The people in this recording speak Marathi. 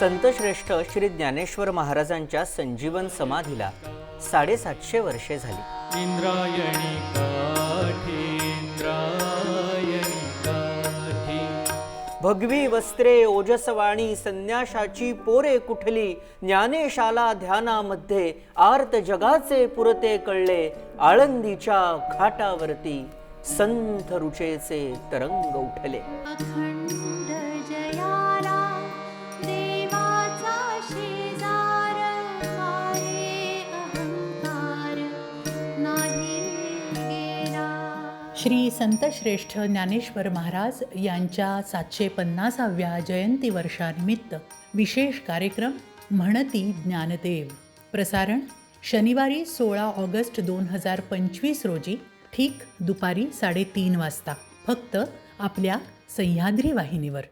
संतश्रेष्ठ श्री ज्ञानेश्वर महाराजांच्या संजीवन समाधीला साडेसातशे वर्षे झाली. इंद्रायणी काठी इंद्रायणी काठी. भगवी वस्त्रे ओजसवाणी संन्याशाची पोरे कुठली ज्ञानेशाला ध्यानामध्ये आर्त जगाचे पुरते कळले आळंदीच्या घाटावरती संथ रुचेचे तरंग उठले. श्री संतश्रेष्ठ ज्ञानेश्वर महाराज यांच्या सातशे पन्नासाव्या जयंती वर्षानिमित्त विशेष कार्यक्रम म्हणती ज्ञानदेव. प्रसारण शनिवारी सोळा ऑगस्ट दोन हजार पंचवीस रोजी ठीक दुपारी साडेतीन वाजता. फक्त आपल्या सह्याद्री वाहिनीवर.